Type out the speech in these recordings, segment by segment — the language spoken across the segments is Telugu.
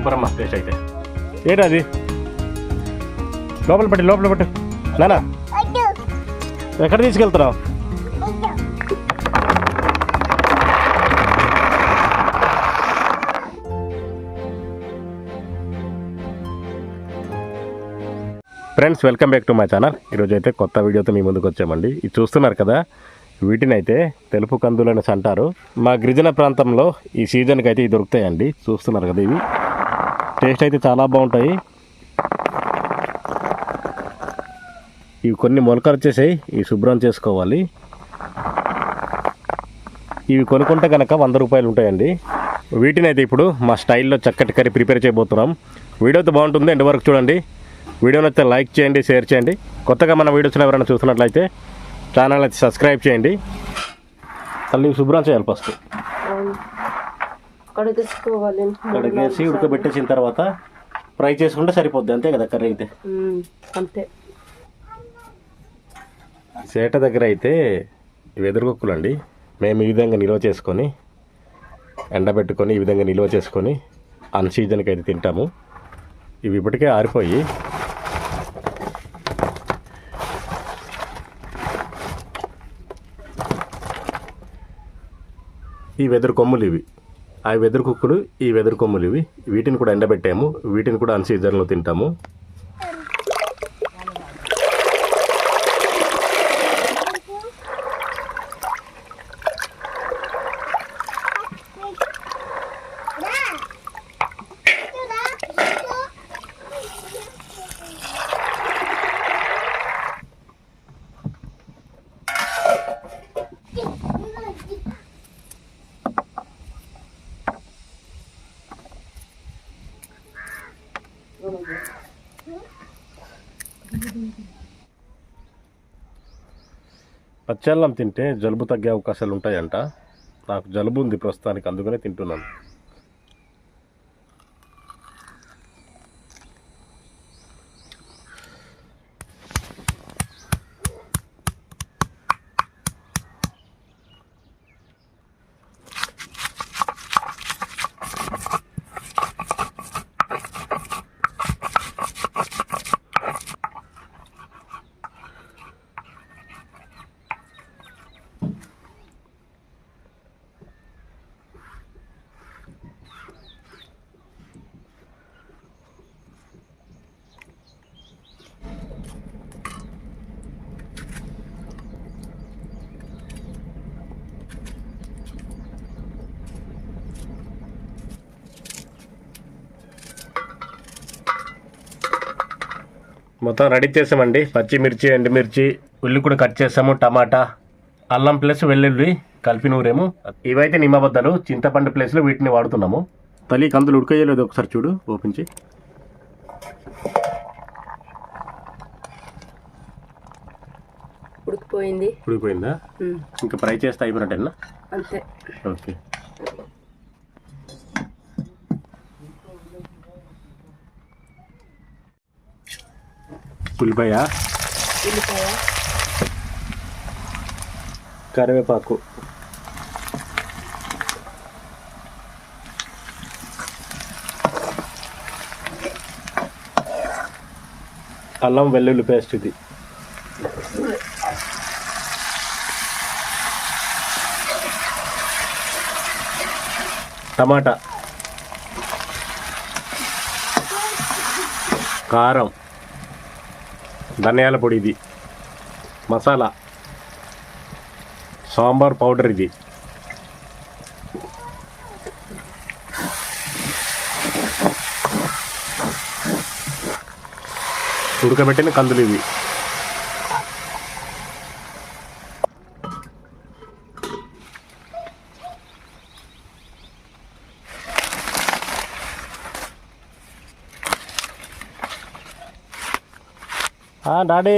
సూపర్ అమ్మా టేస్ట్ అయితే. ఏంటది లోపల పట్టి లోపల పట్టు. నానా? ఎక్కడ తీసుకెళ్తున్నావు? Friends welcome back to my channel ఈరోజు అయితే కొత్త వీడియోతో మీ ముందుకు వచ్చామండి. ఇది చూస్తున్నారు కదా వీటిని అయితే తెలుపు కందులు అనేసి అంటారు. మా గిరిజన ప్రాంతంలో ఈ సీజన్కి అయితే ఇవి దొరుకుతాయండి. చూస్తున్నారు కదా ఇవి. టేస్ట్ అయితే చాలా బాగుంటాయి. ఇవి కొన్ని మొలకలు వచ్చేసాయి ఇవి శుభ్రం చేసుకోవాలి. ఇవి కొనుక్కుంటే కనుక వంద రూపాయలు ఉంటాయండి. వీటిని అయితే ఇప్పుడు మా స్టైల్లో చక్కటి కర్రీ ప్రిపేర్ చేయబోతున్నాం. వీడియో అయితే బాగుంటుంది ఎండ్ వరకు చూడండి. వీడియోని అయితే లైక్ చేయండి షేర్ చేయండి. కొత్తగా మన వీడియోస్ని ఎవరైనా చూస్తున్నట్లయితే ఛానల్ అయితే సబ్స్క్రైబ్ చేయండి. తల్లి శుభ్రం చేయాలి ఫస్ట్. కడిగేసుకోవాలి కడిగేసి ఉడకబెట్టేసిన తర్వాత ఫ్రై చేసుకుంటే సరిపోద్ది. అంతే కదా కర్రీ అయితే? అంతే. సేట దగ్గర అయితే ఇవి ఎదురుకొక్కులు అండి మేము ఈ విధంగా నిల్వ చేసుకొని ఎండబెట్టుకొని ఈ విధంగా నిల్వ చేసుకొని అన్ సీజన్కి అయితే తింటాము. ఇవి ఇప్పటికే ఆరిపోయి ఈ వెదురు కొమ్ములు ఇవి. ఆ వెదురు కుక్కులు ఈ వెదురు కొమ్ములు ఇవి. వీటిని కూడా ఎండబెట్టాము. వీటిని కూడా అన్ సీజన్లో తింటాము. పచ్చళ్ళం తింటే జలుబు తగ్గే అవకాశాలు ఉంటాయంట నాకు జలుబు ఉంది ప్రస్తుతానికి అందుకనే తింటున్నాను. మొత్తం రెడీ చేసామండి. పచ్చిమిర్చి ఎండుమిర్చి ఉల్లి కూడా కట్ చేసాము టమాటా అల్లం ప్లస్ వెల్లుల్లి కలిపి నూరేము. ఇవైతే నిమ్మబద్దలు చింతపండు ప్లేస్లో వీటిని వాడుతున్నాము. తల్లి కందులు ఉడకయ్యలేదు ఒకసారి చూడు ఓపించి ఉడికిపోయింది. ఉడికిపోయిందా? ఇంకా ఫ్రై చేస్తే అయిపోయినట్టేనా? అంతే. ఓకే. ఉల్లిపాయ ఉల్లిపాయ కరివేపాకు. అల్లం వెల్లుల్లి పేస్ట్ ఇది. టమాటా. కారం. ధనియాల పొడి ఇది. మసాలా. సాంబార్ పౌడర్ ఇది. ఉడకబెట్టిన కందులు ఇవి. డాడీ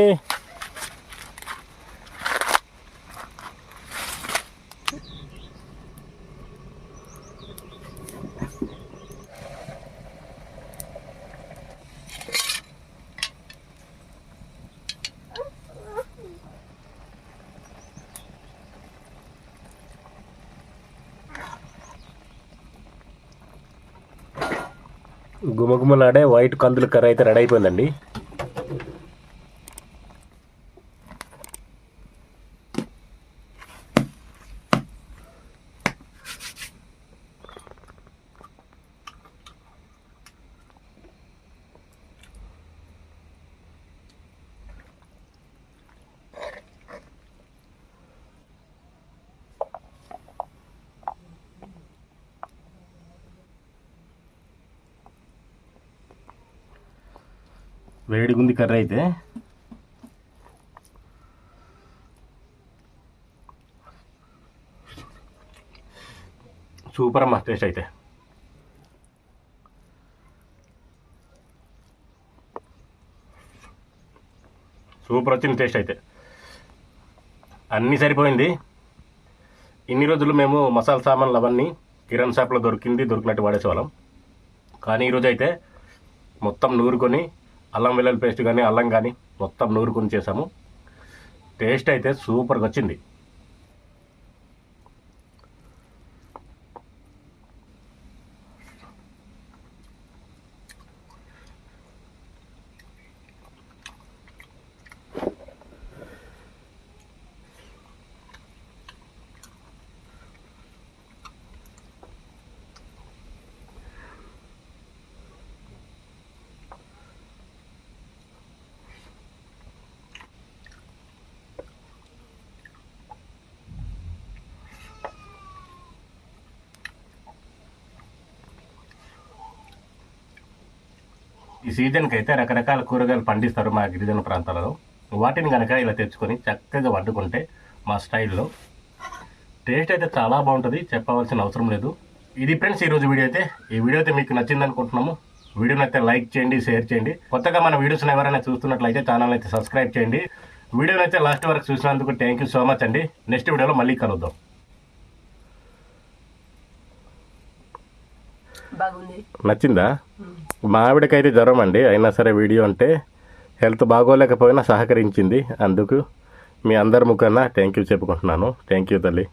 గుమగుమలాడే వైట్ కందులు కర్ర అయితే రెడీ అయిపోయిందండి. వేడిగుంది కర్రీ అయితే. సూపర్ అమ్మా టేస్ట్ అయితే. సూపర్ వచ్చింది టేస్ట్ అయితే. అన్నీ సరిపోయింది. ఇన్ని రోజులు మేము మసాలా సామాన్లు అవన్నీ కిరణ్ షాప్లో దొరికింది దొరికినట్టు వాడేసేవాళ్ళం. కానీ ఈరోజు అయితే మొత్తం నూరుకొని అల్లం వెల్లుల్లి పేస్ట్ కానీ అల్లం కానీ మొత్తం నూరుకొని చేసాము. టేస్ట్ అయితే సూపర్గా వచ్చింది. ఈ సీజన్కి అయితే రకరకాల కూరగాయలు పండిస్తారు మా గిరిజన ప్రాంతాలలో. వాటిని కనుక ఇలా తెచ్చుకొని చక్కగా వండుకుంటే మా స్టైల్లో టేస్ట్ అయితే చాలా బాగుంటుంది చెప్పవలసిన అవసరం లేదు. ఇది ఫ్రెండ్స్ ఈరోజు వీడియో అయితే. ఈ వీడియో అయితే మీకు నచ్చింది అనుకుంటున్నాము. వీడియోని అయితే లైక్ చేయండి షేర్ చేయండి. కొత్తగా మన వీడియోస్ ఎవరైనా చూస్తున్నట్లయితే ఛానల్ అయితే సబ్స్క్రైబ్ చేయండి. వీడియోని అయితే లాస్ట్ వరకు చూసినందుకు థ్యాంక్ యూ సో మచ్ అండి. నెక్స్ట్ వీడియోలో మళ్ళీ కలుద్దాం. నచ్చిందా? మా ఆవిడకైతే జ్వరం అండి. అయినా సరే వీడియో అంటే హెల్త్ బాగోలేకపోయినా సహకరించింది. అందుకు మీ అందరి ముఖాన థ్యాంక్ యూ చెప్పుకుంటున్నాను. థ్యాంక్ యూ తల్లి.